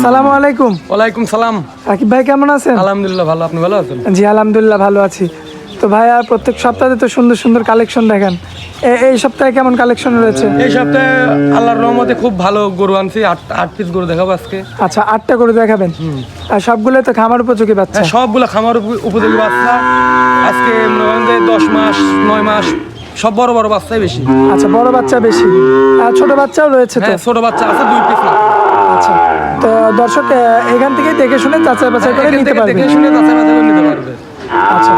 আসসালামু আলাইকুম। ওয়ালাইকুম সালাম। রাকিব ভাই কেমন আছেন? আলহামদুলিল্লাহ ভালো। আপনি ভালো আছেন? জি আলহামদুলিল্লাহ ভালো আছি। তো ভাইয়া প্রত্যেক সপ্তাহে তো সুন্দর সুন্দর কালেকশন দেখেন। এই সপ্তাহে কেমন কালেকশন রয়েছে? এই সপ্তাহে আল্লাহর রহমতে খুব ভালো গরু আনছি। আট আট পিস গরু দেখাবো আজকে। আচ্ছা আটটা করে দেখাবেন? আর সবগুলো তো খামার উপযোগী বাচ্চা? হ্যাঁ সবগুলো খামার উপ- উপযোগী বাচ্চা। আজকে মনে দশ মাস নয় মাস সব বড় বড় বাচ্চাই বেশি। আচ্ছা বড় বাচ্চা বেশি। আর ছোট বাচ্চাও রয়েছে তো? হ্যাঁ ছোট বাচ্চা আছে দুই পিস আচ্ছা। তো দর্শক এখান থেকে দেখে শুনে যাচাই বাছাই করে নিতে পারবে দেখে শুনে যাচাই বাছাই করে নিতে পারবে। আচ্ছা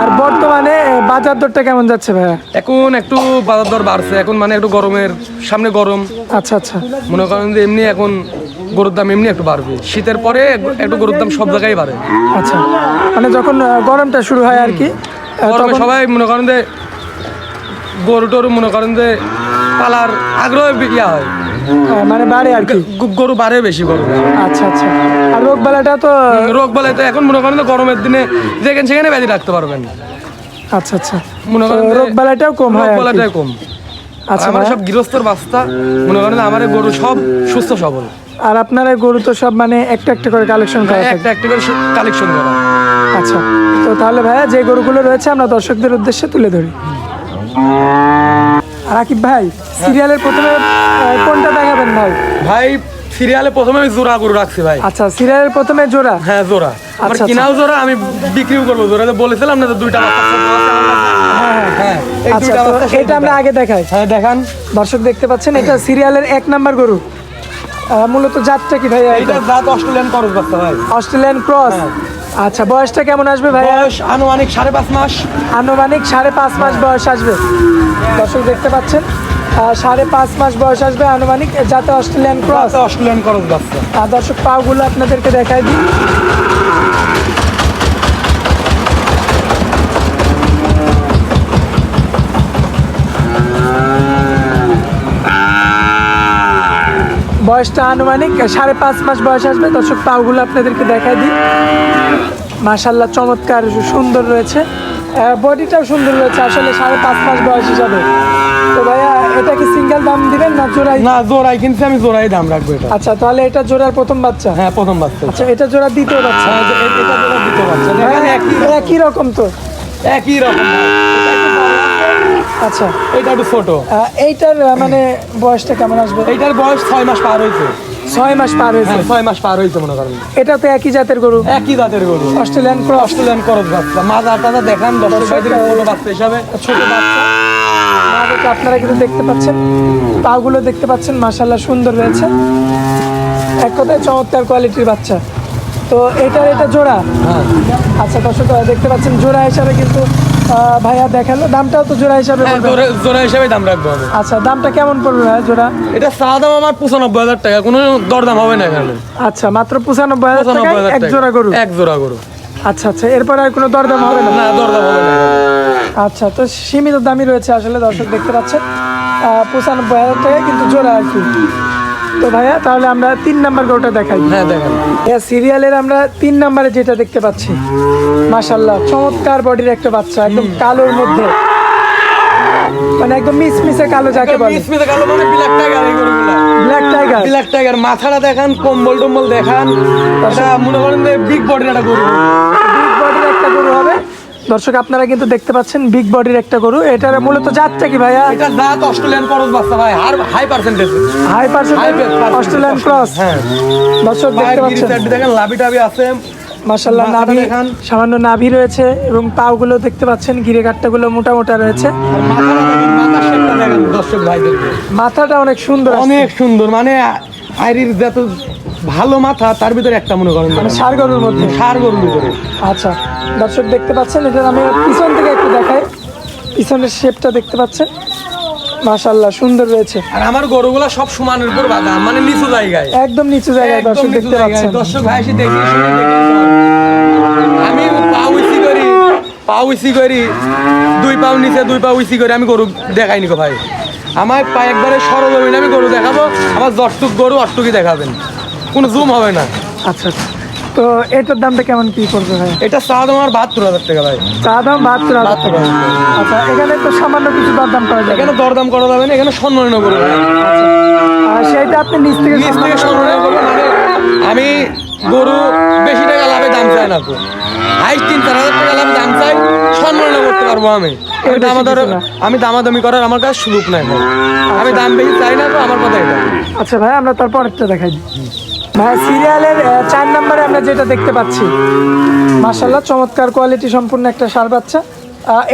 আর বর্তমানে বাজার দরটা কেমন যাচ্ছে ভাইয়া? এখন একটু বাজার দর বাড়ছে এখন মানে একটু গরমের সামনে গরম। আচ্ছা আচ্ছা। মনে করেন যে এমনি এখন গরুর দাম এমনি একটু বাড়বে। শীতের পরে একটু গরুর দাম সব জায়গায় বাড়ে। আচ্ছা মানে যখন গরমটা শুরু হয় আর কি গরমে তখন সবাই মনে করেন যে গরু টরু মনে করেন যে পালার আগ্রহ ইয়া হয়। আহ, মানে বাড়ে আর কি। গরু বাড়ে বেশি গরু। আচ্ছা আচ্ছা। আর রোগ বেলাটা তো রোগ বলে তো এখন মনে করেন যে গরমের দিনে যেখানে সেখানে ব্যাধি রাখতে পারবেন। আচ্ছা আচ্ছা। মনে করেন যে রোগ বেলাটাও কম হয় রোগ আর কম। আচ্ছা আমার সব গৃহস্থর বাস্তা মনে করেন আমার গরু সব সুস্থ সবল। আর আপনারা গরু তো সব মানে একটা একটা করে কালেকশন করা একটা একটা করে কালেকশন করা। আচ্ছা তো তাহলে ভাইয়া যে গরুগুলো রয়েছে আমরা দর্শকদের উদ্দেশ্যে তুলে ধরি। আর আকিব ভাই সিরিয়ালের প্রথমে কোনটা দেখাবেন ভাই? ভাই সিরিয়ালে প্রথমে আমি জোড়া গরু রাখছি ভাই। আচ্ছা সিরিয়ালের প্রথমে জোড়া? হ্যাঁ জোড়া। আমার আচ্ছা, কিনাও জোড়া আমি বিক্রিও করব জোড়া। তো বলেছিলাম না যে দুইটা আমার হ্যাঁ এই আচ্ছা এটা আমরা আগে দেখাই। হ্যাঁ দেখান। দর্শক দেখতে পাচ্ছেন এটা সিরিয়ালের এক নাম্বার গরু। মূলত জাতটা কি এইটা এটা জাত অস্ট্রেলিয়ান করস বাচ্চা ভাই। অস্ট্রেলিয়ান ক্রস আচ্ছা বয়সটা কেমন আসবে ভাই বয়স আনুমানিক সাড়ে পাঁচ মাস। আনুমানিক সাড়ে পাঁচ মাস বয়স আসবে। দর্শক দেখতে পাচ্ছেন সাড়ে পাঁচ মাস বয়স আসবে আনুমানিক যাতে অস্ট্রেলিয়ান ক্রস। অস্ট্রেলিয়ান ক্রস বাচ্চা আর দর্শক পাগুলো আপনাদেরকে দেখাই দিই। বয়সটা আনুমানিক সাড়ে পাঁচ মাস বয়স আসবে। দর্শক পাগুলো আপনাদেরকে দেখাই দিই। মাশাল্লাহ চমৎকার সুন্দর রয়েছে। বডিটাও সুন্দর রয়েছে আসলে সাড়ে পাঁচ মাস বয়স হিসাবে। তো ভাইয়া এটা কি সিঙ্গেল দাম দিবেন না জোড়াই? না জোড়াই কিনছি আমি জোড়াই দাম রাখব এটা। আচ্ছা তাহলে এটা জোড়ার প্রথম বাচ্চা? হ্যাঁ প্রথম বাচ্চা আচ্ছা এটা জোড়া দ্বিতীয় বাচ্চা? হ্যাঁ, এটা জোড়া দ্বিতীয় বাচ্চা। দেখেন একই রকম তো। একই রকম ভাই। এটা একটু বড় আছে, আচ্ছা। এটা একটু ছোট এইটার মানে বয়সটা কেমন আসবে? এইটার বয়স ছয় মাস পার হয়েছে ছয় মাস পার হয়েছে হ্যাঁ ছয় মাস পার হয়েছে মনে করেন। এটা তো একই জাতের গরু? একই জাতের গরু। অস্ট্রেলিয়ান ক্রস অস্ট্রেলিয়ান করস বাচ্চা। মাথা টাথা দেখান দর্শক ভাইদের বাচ্চা হিসাবে। ছোট বাচ্চা। আপনারা কিন্তু দেখতে পাচ্ছেন। পাগুলো দেখতে পাচ্ছেন মাশাল্লাহ সুন্দর রয়েছে। এক কথায় চমৎকার কোয়ালিটির বাচ্চা। তো এটার এটা জোড়া? হ্যাঁ। আচ্ছা দর্শক দেখতে পাচ্ছেন জোড়া হিসাবে কিন্তু ভাইয়া দেখাল দামটাও তো জোড়া হিসাবে হ্যাঁ, জোড়া- হিসাবে দাম রাখব আচ্ছা দামটা কেমন পড়বে ভাইয়া জোড়া? এটা চা দাম আমার পঁচানব্বই হাজার টাকা কোনো দরদাম হবে না এখানে। আচ্ছা মাত্র পঁচানব্বই হাজার হাজার এক জোড়া গরু? এক জোড়া গরু। আচ্ছা আচ্ছা এরপর আর কোনো দরদাম হবে না? না দরদাম হবে না আচ্ছা তো সীমিত দামই রয়েছে আসলে দর্শক দেখতে পাচ্ছেন। পঁচানব্বই হাজার টাকা কিন্তু জোড়া আর কি। তো ভাইয়া তাহলে আমরা তিন নাম্বার গরুটা দেখাই। হ্যাঁ দেখেন। এই সিরিয়ালের আমরা তিন নাম্বারে যেটা দেখতে পাচ্ছি মাশাল্লাহ চমৎকার বডির একটা বাচ্চা একদম কালোর মধ্যে। মানে একদম মিসমিসে কালো যাকে বলে। মিস মিসে কালো মানে ব্ল্যাক টাইগার এই গরুগুলা। ব্ল্যাক টাইগার ব্ল্যাক টাইগার মাথাটা দেখান কম্বল টম্বল দেখান। এটা মনে করেন বিগ বডির একটা গরু বিগ বডির একটা গরু হবে দর্শক আপনারা কিন্তু দেখতে পাচ্ছেন বিগ বডির একটা গরু। এটার মূলত জাতটা কি ভাইয়া? এটা জাত অস্ট্রেলিয়ান করস বাচ্চা ভাই আর high percentage high percent High percentage Australian cross হ্যাঁ। দর্শক দেখতে পাচ্ছেন? দেখেন লাভি টাভি আছে। মাশাল্লাহ মাথাটা নাভি সামান্য নাভি রয়েছে এবং পাগুলো দেখতে পাচ্ছেন গিরে কাঠটাগুলো মোটা মোটা রয়েছে মাথাটা অনেক সুন্দর অনেক সুন্দর মানে আইরির যত ভালো মাথা তার ভিতরে একটা মনে করেন মানে ষাড় গরুর মধ্যে? সার গরুর ভিতরে। আচ্ছা দর্শক দেখতে পাচ্ছেন এটা আমি পিছন থেকে একটু দেখাই। পিছনের শেপটা দেখতে পাচ্ছেন? মাশাল্লাহ সুন্দর রয়েছে। আর আমার গরুগুলা সব সমানের উপর বাঁধা মানে নিচু জায়গায়। একদম নিচু জায়গায় দর্শক দেখতে পাচ্ছেন। দর্শক ভাই এসে দেখে। আমি পা উইসি করি পা উইসি করি দুই পাও নিচে দুই পা উইসি করি আমি গরু দেখাইনি গো ভাই। আমার পা একবারে সরল হবে আমি গরু দেখাবো আমার যতটুক গরু অটটুকি দেখাবেন। কোনো জুম হবে না। আচ্ছা আচ্ছা। তো এটার দামটা কেমন কি পড়বে ভাই? এটা চা দাম আমার বাহাত্তর হাজার টাকা ভাই। চা দাম বাহাত্তর হাজার টাকা। আচ্ছা এখানে তো সামান্য কিছু দরদাম করা যায় এখানে দরদাম করা যাবে না এখানে সম্মাননা করব ভাই। আর সেটা আপনি নিচ থেকে নিচ থেকে সম্মাননা করব মানে আমি গরু বেশি টাকা লাভে দাম চাই না তো। হাই তিন চার হাজার টাকা লাভে দাম চাই সম্মাননা করতে পারব আমি। দামাদার আমি দামাদামি করার আমার কাছে সুযোগ নাই আমি দাম বেশি চাই না তো আমার কথা এটা। আচ্ছা ভাই আমরা তারপর একটা দেখাই। দিই ভাই সিরিয়ালের চার নম্বরে আমরা যেটা দেখতে পাচ্ছি মাশাল্লাহ চমৎকার কোয়ালিটি সম্পূর্ণ একটা সার বাচ্চা।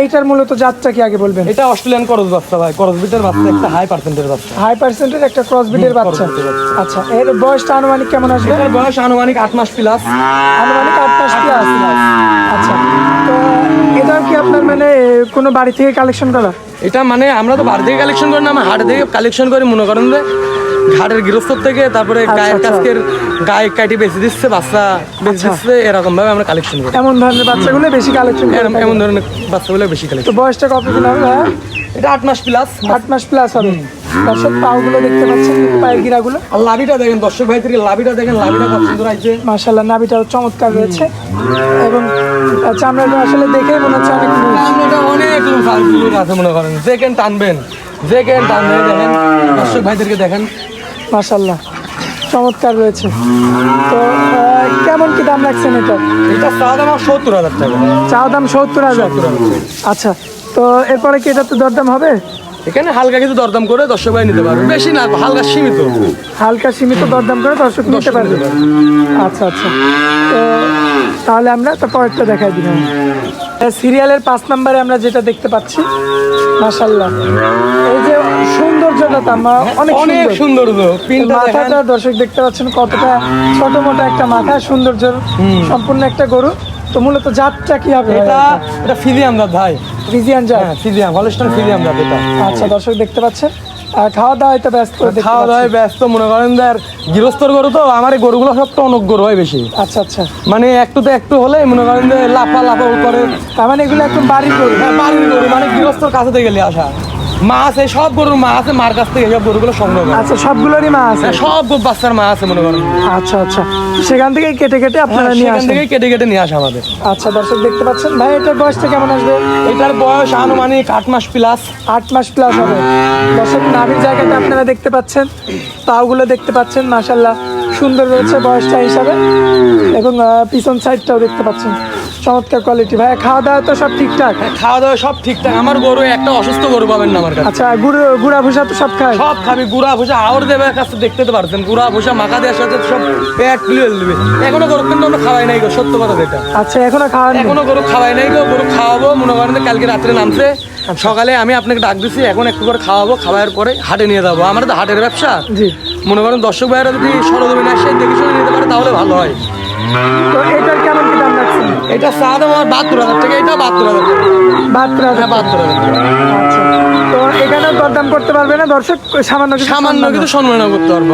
এইটার মূলত জাতটা কি আগে বলবেন? এটা অস্ট্রেলিয়ান করজ বাচ্চা ভাই করজ বিটের বাচ্চা একটা হাই পার্সেন্টের বাচ্চা। হাই পার্সেন্টের একটা crossbreed এর বাচ্চা। আচ্ছা এর বয়সটা আনুমানিক কেমন আসবে? এটার বয়স আনুমানিক আট মাস প্লাস আনুমানিক আট মাস প্লাস আচ্ছা তো এটা কি আপনার মানে কোনো বাড়ি থেকে কালেকশন করা? এটা মানে আমরা তো বাড়ি থেকে কালেকশন করি না আমরা হাট থেকে কালেকশন করি মনে করেন যে ঘাটের গৃহস্থ থেকে তারপরে গায়ের আচ্ছা। কাছকের গায়ে কাটি বেশি দিচ্ছে বাচ্চা বেশি আচ্ছা। দিচ্ছে এরকম ভাবে আমরা কালেকশন করি। এমন ধরনের বাচ্চাগুলো বেশি কালেকশন এমন ধরনের বাচ্চাগুলো বেশি তো কালেকশন বয়সটা কত দিন হবে এটা আট মাস প্লাস আট মাস প্লাস হবে। দর্শক পাগুলো দেখতে পাচ্ছেন পায়ের গিরাগুলো। আর লাভিটা দেখেন দর্শক ভাই থেকে লাভিটা দেখেন লাভিটা কত সুন্দর আছে নাভিটাও চমৎকার রয়েছে। এবং চামড়াটা আসলে দেখেই মনে হচ্ছে অনেক। আমরা অনেক আছে মনে করেন। যে কেন টানবেন যে কেন টানবেন দেখেন। দর্শক ভাইদেরকে দেখেন। মাশাল্লাহ চমৎকার রয়েছে। তো কেমন কি দাম রাখছেন এটা? এটা চা দাম সত্তর হাজার টাকা। চা দাম সত্তর হাজার। আচ্ছা তো এরপরে কি এটা তো দরদাম হবে? এখানে হালকা কিছু দরদাম করে দর্শক ভাই নিতে পারবে। বেশি না হালকা সীমিত। হালকা সীমিত দরদাম করে দর্শক নিতে পারবে। আচ্ছা আচ্ছা। তো তাহলে আমরা তারপর একটা দেখাই দিলাম। সিরিয়ালের পাঁচ নম্বরে আমরা যেটা দেখতে পাচ্ছি মাশাল্লাহ এই যে সৌন্দর্যটা তার মা- অনেক অনেক সুন্দর। সুন্দর তো মাথাটা দর্শক দেখতে পাচ্ছেন কতটা ছোট মোটা একটা মাথা সৌন্দর্য সম্পূর্ণ একটা গরু। তো মূলত জাতটা কি হবে এটা এটা ফিজিয়াম দাঁত ভাই। ফিজিয়ান জাত হ্যাঁ ফিজিয়াম হলস্টন দাঁত এটা আচ্ছা দর্শক দেখতে পাচ্ছেন। খাওয়া দাওয়া হয়তো ব্যস্ত খাওয়া। দাওয়ায় ব্যস্ত মনে করেন যে আর গৃহস্থর গরু তো আমার এই গরুগুলো সব টনক গরু হয় বেশি। আচ্ছা আচ্ছা। মানে একটু তো একটু হলে মনে করেন যে লাফা লাফা করে। তার মানে এগুলো একদম বাড়ি গরু। হ্যাঁ, বাড়ির গরু মানে গৃহস্থর কাছে থেকে গেলে আসা। মা আছে সব গরুর মা আছে মার কাছ থেকে সব গরুগুলো সংগ্রহ করে। আচ্ছা সবগুলোরই মা আছে? হ্যাঁ, সব গরু বাচ্চার মা আছে মনে করেন। আচ্ছা আচ্ছা। সেখান থেকে কেটে কেটে আপনারা নিয়ে সেখান আসেন। থেকে কেটে কেটে নিয়ে আসে আমাদের। আচ্ছা দর্শক দেখতে পাচ্ছেন? ভাই এটার বয়সটা কেমন আসবে? এটার বয়স আনুমানিক আট মাস প্লাস আট মাস প্লাস হবে। দর্শক নাভির জায়গাটা আপনারা দেখতে পাচ্ছেন পাগুলো দেখতে পাচ্ছেন মাশাল্লাহ সুন্দর রয়েছে বয়সটা হিসাবে। এবং পিছন সাইডটাও দেখতে পাচ্ছেন। চমৎকার কোয়ালিটি ভাই খাওয়া দাওয়া তো সব ঠিকঠাক? খাওয়া দাওয়া সব ঠিকঠাক। আমার গরু একটা অসুস্থ গরু পাবেন না আমার কাছে। আচ্ছা গুড় গুড়া ভুষা তো সব খায়? সব খাবি গুড়া ভুষা আওর দেবে কাছে দেখতে তো পারছেন। গুড়া ভুষা মাখা দেওয়ার সাথে সব পেট তুলে দিবে এখনও গরু কিন্তু আমরা খাওয়াই নাই গো সত্য কথা যেটা। আচ্ছা এখনও খাওয়া এখনও গরু খাওয়াই নাই গো গরু খাওয়াবো মনে করেন কালকে রাত্রে নামছে। সকালে আমি আপনাকে ডাক দিছি এখন একটু করে খাওয়াবো খাওয়ার পরে হাটে নিয়ে যাব। আমার তো হাটের ব্যবসা। জি। মনে করেন দর্শক ভাইয়েরা যদি সরজমিনে আসে দেখে শুনে নিতে পারে তাহলে ভালো হয়। তো এটার কেমন এটা চা দাম আমার বাহাত্তর হাজার টাকা এটা বাহাত্তর হাজার টাকা। বাহাত্তর হাজার। বাহাত্তর হাজার তো দরদাম করতে পারবে না? দর্শক সামান্য সামান্য সম্মান করতে পারব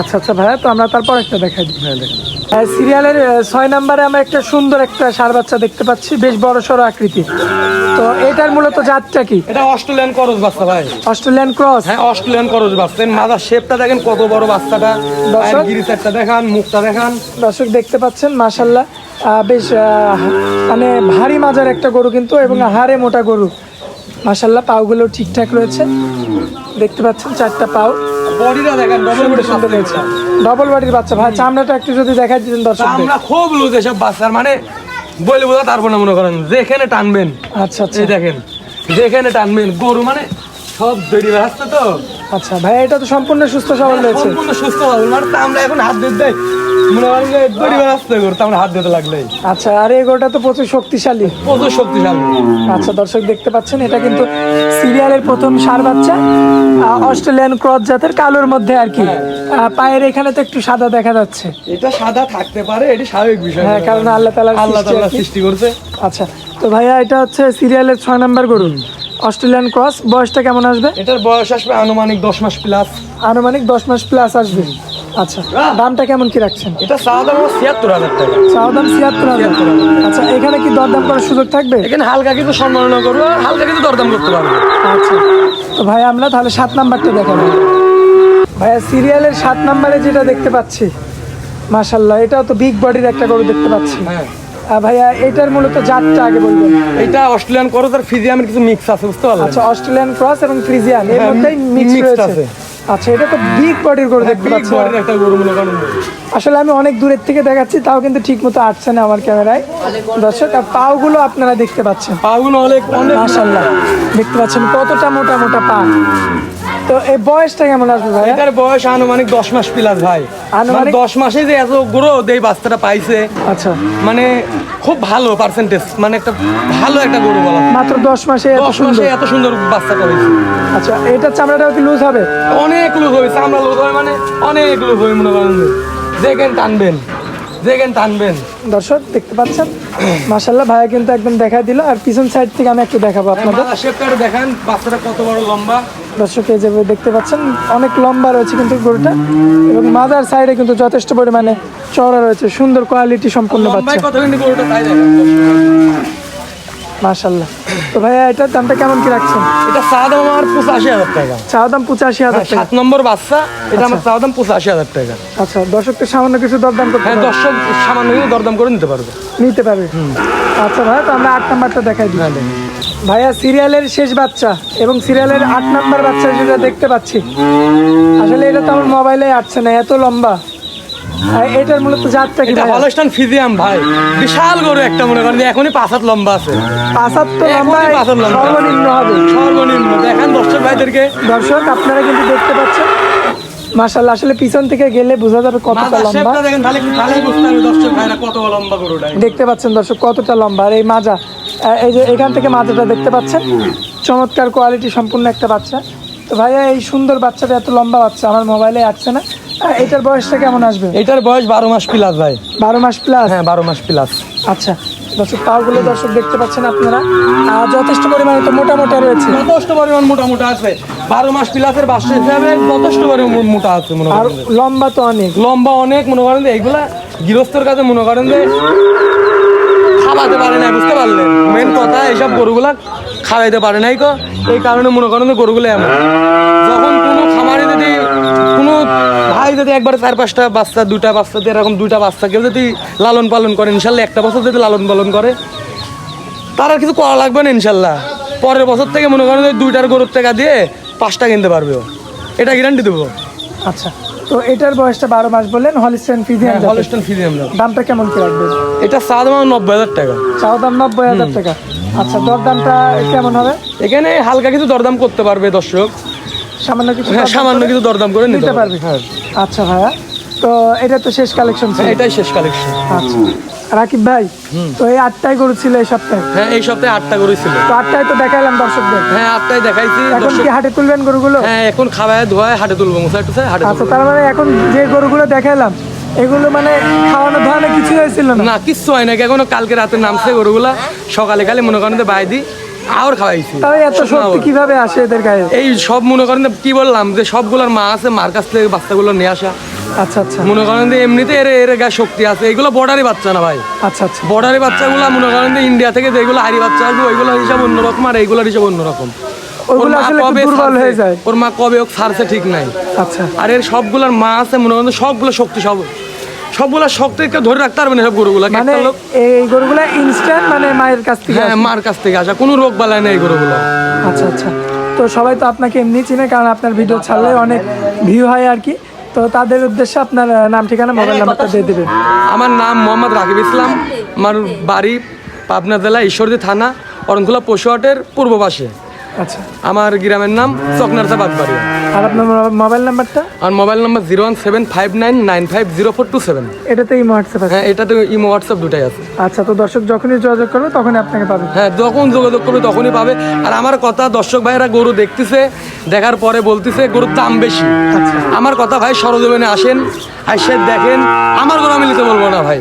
আচ্ছা আচ্ছা ভাইয়া তো আমরা তারপর একটা দেখাই দিই। হ্যাঁ দেখেন। সিরিয়ালের ছয় নম্বরে আমরা একটা সুন্দর একটা সার বাচ্চা দেখতে পাচ্ছি বেশ বড় সড়ো আকৃতি। তো এটার মূলত জাতটা কি? এটা অস্ট্রেলিয়ান করজ বাচ্চা ভাই। Australian cross. হ্যাঁ অস্ট্রেলিয়ান করজ বাচ্চা। এর মাথার শেপটা দেখেন কত বড় বাচ্চাটা। দর্শক। গিরিচারটা দেখান মুখটা দেখান। দর্শক দেখতে পাচ্ছেন মাশাল্লাহ বেশ মানে ভারী মাজার একটা গরু কিন্তু এবং হাড়ে মোটা গরু। মাশাল্লাহ পাওগুলো ঠিকঠাক রয়েছে। দেখতে পাচ্ছেন চারটা পাও। বডিটা দেখেন ডবল বডি সুন্দর রয়েছে ডবল বডির বাচ্চা। ভাই চামড়াটা একটু যদি দেখাই দিতেন দর্শকদের। আমরা খুব লুজ এসব বাচ্চার মানে বলে বোঝা তারপর না মনে করেন। যেখানে টানবেন আচ্ছা আচ্ছা। দেখেন যেখানে টানবেন গরু মানে সব দড়ি রাস্তা তো। আচ্ছা ভাই এটা তো সম্পূর্ণ সুস্থ সবল রয়েছে। সম্পূর্ণ সুস্থ হবে মানে তা আমরা এখন হাত দিতে দেয় মনে করেন যে দড়ি রাস্তা গরু তা আমরা হাত দিতে লাগলেই আচ্ছা আর এই গরুটা তো প্রচুর শক্তিশালী। প্রচুর শক্তিশালী। আচ্ছা দর্শক দেখতে পাচ্ছেন এটা কিন্তু সিরিয়ালের প্রথম সার বাচ্চা অস্ট্রেলিয়ান ক্রস জাতের কালোর মধ্যে আর কি। পায়ের এখানে তো একটু সাদা দেখা যাচ্ছে। এটা সাদা থাকতে পারে এটি স্বাভাবিক বিষয়। হ্যাঁ কারণ আল্লাহ তালার আল্লাহ তাআলা সৃষ্টি করছে। আচ্ছা তো ভাইয়া এটা হচ্ছে সিরিয়ালের ছয় নাম্বার গরু। অস্ট্রেলিয়ান ক্রস বয়সটা কেমন আসবে? এটার বয়স আসবে আনুমানিক দশ মাস প্লাস আনুমানিক দশ মাস প্লাস আসবে। আচ্ছা দামটা কেমন কি রাখছেন? এটা চাওয়া দাম ছিয়াত্তর হাজার টাকা। চাওয়া দাম ছিয়াত্তর হাজার। আচ্ছা এখানে কি দরদাম করার সুযোগ থাকবে? এখানে হালকা কিছু সম্মাননা করব হালকা কিছু দরদাম করতে পারব। আচ্ছা তো ভাই আমরা তাহলে সাত নাম্বারটা দেখাবো। ভাইয়া সিরিয়ালের সাত নাম্বারে যেটা দেখতে পাচ্ছি মাশাল্লাহ এটাও তো বিগ বডির একটা গরু দেখতে পাচ্ছি। হ্যাঁ। ভাইয়া এটার মূলত জাতটা আগে বলবেন। এটা অস্ট্রেলিয়ান করজ আর ফিজিয়ামের কিছু মিক্স আছে বুঝতে পারলেন? আচ্ছা অস্ট্রেলিয়ান ক্রস এবং ফ্রিজিয়ান এর হ্যাঁ, মধ্যেই মিক্স রয়েছে। আচ্ছা এটা তো বিগ বডির গরু দেখতে Big পাচ্ছি। একটা গরু মনে করেন। আসলে আমি অনেক দূরের থেকে দেখাচ্ছি তাও কিন্তু ঠিক মতো আসছে না আমার ক্যামেরায়। দর্শক আর পাওগুলো আপনারা দেখতে পাচ্ছেন। পাগুলো অনেক অনেক মাশাল্লাহ দেখতে পাচ্ছেন কতটা মোটা মোটা পা। তো এই বয়সটা কেমন আসবে ভাইয়া এটার বয়স আনুমানিক দশ মাস প্লাস ভাই। মানে? দশ মাসে যে এত গ্রোথ এই বাচ্চাটা পাইছে আচ্ছা। মানে খুব ভালো পার্সেন্টেজ মানে একটা ভালো একটা গরু বলা মাত্র দশ মাসে দশ মাসে এত সুন্দর বাচ্চাটা হয়েছে আচ্ছা এটার চামড়াটাও কি লুজ হবে? অনেক লোক হবে চামড়া লোক হবে মানে অনেক লোক হবে মনে করেন যে। টানবেন। যেখান টানবেন। দর্শক দেখতে পাচ্ছেন? মাশাল্লাহ ভাইয়া কিন্তু একদম দেখাই দিল। আর পিছন সাইড থেকে আমি একটু দেখাবো আপনাদের। শেপটা দেখেন বাচ্চাটা কত বড় লম্বা। দর্শক এই যে দেখতে পাচ্ছেন অনেক লম্বা রয়েছে কিন্তু গরুটা। এবং মাদার সাইডে কিন্তু যথেষ্ট পরিমাণে চড়া রয়েছে সুন্দর কোয়ালিটি সম্পূর্ণ বাচ্চা কত কিন্তু গরুটা তাই দেখেন মাশাল্লাহ তো ভাইয়া এটার দামটা কেমন কি রাখছেন? এটা চা দাম আমার পঁচাশি হাজার টাকা। চাওয়া দাম পঁচাশি হাজার টাকা। সাত নম্বর বাচ্চা এটা আমার চা দাম পঁচাশি হাজার টাকা। আচ্ছা দর্শককে সামান্য কিছু দরদাম করতে হ্যাঁ দর্শক সামান্য কিছু দরদাম করে নিতে পারবে। নিতে পারবে। আচ্ছা ভাইয়া তো আমরা আট নাম্বারটা দেখাই দিই। হ্যাঁ, ভাইয়া সিরিয়ালের শেষ বাচ্চা এবং সিরিয়ালের আট নাম্বার বাচ্চা যেটা দেখতে পাচ্ছি। আসলে এটা তো আমার মোবাইলে আসছে না এত লম্বা। এটার মূলত জাতটা কি? ফিজিয়াম ভাই। বিশাল গরু একটা মনে করেন এখনই পাঁচ হাত লম্বা আছে। পাঁচ হাত তো লম্বা এখনই পাঁচ হাত লম্বা। সর্বনিম্ন হবে। সর্বনিম্ন। দেখেন দর্শক ভাইদেরকে। দর্শক আপনারা কিন্তু দেখতে পাচ্ছেন। মাশাল্লাহ আসলে পিছন থেকে গেলে বোঝা যাবে কতটা লম্বা। দেখেন তাহলে তাহলেই বুঝতে হবে দর্শক ভাইরা কত লম্বা গরুটা দেখতে পাচ্ছেন দর্শক কতটা লম্বা। আর এই মাজা এই যে এখান থেকে মাজাটা দেখতে পাচ্ছেন। চমৎকার কোয়ালিটি সম্পূর্ণ একটা বাচ্চা। তো ভাইয়া এই সুন্দর বাচ্চাটা এত লম্বা বাচ্চা আমার মোবাইলে আসছে না। এটার বয়সটা কেমন আসবে? এটার বয়স বারো মাস প্লাস ভাই। বারো মাস প্লাস হ্যাঁ বারো মাস প্লাস আচ্ছা দর্শক পাওগুলো দর্শক দেখতে পাচ্ছেন আপনারা। যথেষ্ট পরিমাণে তো মোটা মোটা রয়েছে। যথেষ্ট পরিমাণ মোটা মোটা আছে। বারো মাস প্লাসের বাচ্চা হিসাবে যথেষ্ট পরিমাণ মোটা আছে মনে করেন লম্বা তো অনেক। লম্বা অনেক মনে করেন এইগুলা গৃহস্থর কাছে মনে করেন যে খাওয়াতে পারে না বুঝতে পারলেন? মেন কথা এইসব গরুগুলা খাওয়াইতে পারে নাই কো। এই কারণে মনে করেন গরুগুলো এমন। যখন ভাই যদি একবার চার পাঁচটা বাচ্চা দুটা বাচ্চা এরকম দুইটা বাচ্চা কেউ যদি লালন পালন করে ইনশাল্লাহ একটা বছর যদি লালন পালন করে তার আর কিছু করা লাগবে না ইনশাল্লাহ। পরের বছর থেকে মনে করেন দুইটার গরুর টাকা দিয়ে পাঁচটা কিনতে পারবে এটা গ্যারান্টি দেবো। আচ্ছা তো এটার বয়সটা বারো মাস বললেন হলিস্টেন ফিজিয়ান হলস্টন ফিরে আমরা দামটা কেমন কি রাখবেন? এটা চা দাম নব্বই হাজার টাকা। চাও দাম নব্বই হাজার টাকা। আচ্ছা দরদামটা কেমন হবে? এখানে হালকা কিছু দরদাম করতে পারবে দর্শক। সামান্য কিছু হ্যাঁ সামান্য কিছু দরদাম করে নিতে পারবে। হ্যাঁ। আচ্ছা ভাইয়া তো এটা তো শেষ কালেকশন ছিল। হ্যাঁ, এটাই শেষ কালেকশন আচ্ছা। রাকিব ভাই তো এই আটটাই গরু ছিল এই সপ্তাহে? হ্যাঁ এই সপ্তাহে আটটা গরু ছিল। তো আটটাই তো দেখাইলাম দর্শকদের। হ্যাঁ আটটাই দেখাইছি। এখন কি হাটে তুলবেন গরুগুলো? হ্যাঁ এখন খাওয়ায় ধোয়ায় হাটে তুলবো মুসাই টুসাই হাটে আচ্ছা তার মানে এখন যে গরুগুলো দেখাইলাম এগুলো মানে খাওয়ানো কিছু হয়েছিল না? না কিচ্ছু হয় না এখনও কালকে রাতে নামছে গরুগুলা। সকালে খালি মনে করেন বাই দি আর খাওয়াইছি। তাহলে এত শক্তি কীভাবে আসে এদের গায়ে? এই সব মনে করেন কি বললাম যে সবগুলোর মা আছে মার কাছ থেকে বাচ্চাগুলো নিয়ে আসা। আচ্ছা আচ্ছা। মনে করেন যে এমনিতে এর এর গায়ে শক্তি আছে। এগুলো বর্ডারি বাচ্চা না ভাই। আচ্ছা আচ্ছা। বর্ডারি বাচ্চাগুলো মনে করেন যে ইন্ডিয়া থেকে যেগুলো হারি বাচ্চা আসবে ওইগুলো হিসাব অন্যরকম আর এইগুলোর হিসাব অন্যরকম। ওগুলো আসলে কবে দুর্বল হয়ে যায়। ওর মা কবে ওক ছাড়ছে ঠিক নাই। আচ্ছা। আর এর সবগুলোর মা আছে মনে করেন সবগুলো শক্তি সব সবগুলো শক্তি ধরে রাখতে পারবে না সব গরুগুলো। মানে এই গরুগুলা ইনস্ট্যান্ট মানে মায়ের কাছ থেকে হ্যাঁ মার কাছ থেকে আসা। কোনো রোগ বালায় নেই গরুগুলো। আচ্ছা আচ্ছা। তো সবাই তো আপনাকে এমনি চিনে কারণ আপনার ভিডিও ছাড়লে অনেক ভিউ হয় আর কি। তো তাদের উদ্দেশ্যে আপনার নাম ঠিকানা মোবাইল নাম্বারটা দিয়ে দেবেন। আমার নাম মোহাম্মদ রাকিব ইসলাম। আমার বাড়ি পাবনা জেলা ঈশ্বরদী থানা অরণখোলা পশুহাটের পূর্ব পাশে আচ্ছা। আমার গ্রামের নাম চকনারসা বাগবাড়ি আর আপনার মোবাইল নাম্বারটা? আর mobile number zero one seven five nine nine five zero four two seven. এটাতেই হোয়াটসঅ্যাপ আছে? হ্যাঁ এটা তো ইমো হোয়াটসঅ্যাপ দুটাই আছে। আচ্ছা তো দর্শক যখনই যোগাযোগ করবে তখনই আপনাকে পাবে। হ্যাঁ যখন যোগাযোগ করবে তখনই পাবে। আর আমার কথা দর্শক ভাইয়েরা গরু দেখতেছে দেখার পরে বলতেছে গরুর দাম বেশি। আমার কথা ভাই সরজমিনে আসেন আসে দেখেন আমার গরু আমি নিতে বলব না ভাই।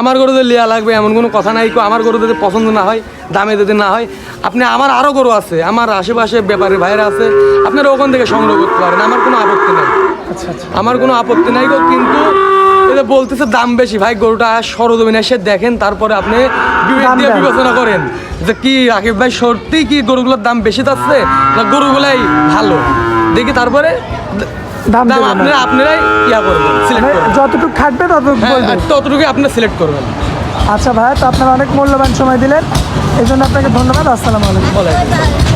আমার গরু যদি লিয়া লাগবে এমন কোনো কথা নাই কো আমার গরু যদি পছন্দ না হয়। দামে যদি না হয় আপনি আমার আরও গরু আছে আমার আশেপাশে ব্যাপারী ভাইরা আছে আপনারা ওখান থেকে সংগ্রহ করতে পারেন আমার কোনো আপত্তি নাই। আচ্ছা আচ্ছা। আমার কোনো আপত্তি নাই গো কিন্তু এটা বলতেছে দাম বেশি ভাই গরুটা সরজমিনে এসে দেখেন তারপরে আপনি বিবেক দিয়ে বিবেচনা করেন যে কি রাকিব ভাই সত্যি কি গরুগুলোর দাম বেশি যাচ্ছে না গরুগুলাই ভালো? দেখি তারপরে দাম। আপনারা আপনারাই ইয়া করবেন সিলেক্ট যতটুকু খাটবে ততটুকু হ্যাঁ ততটুকু আপনারা সিলেক্ট করবেন। আচ্ছা ভাই তো আপনারা অনেক মূল্যবান সময় দিলেন। এই জন্য আপনাকে ধন্যবাদ আসসালামু আলাইকুম।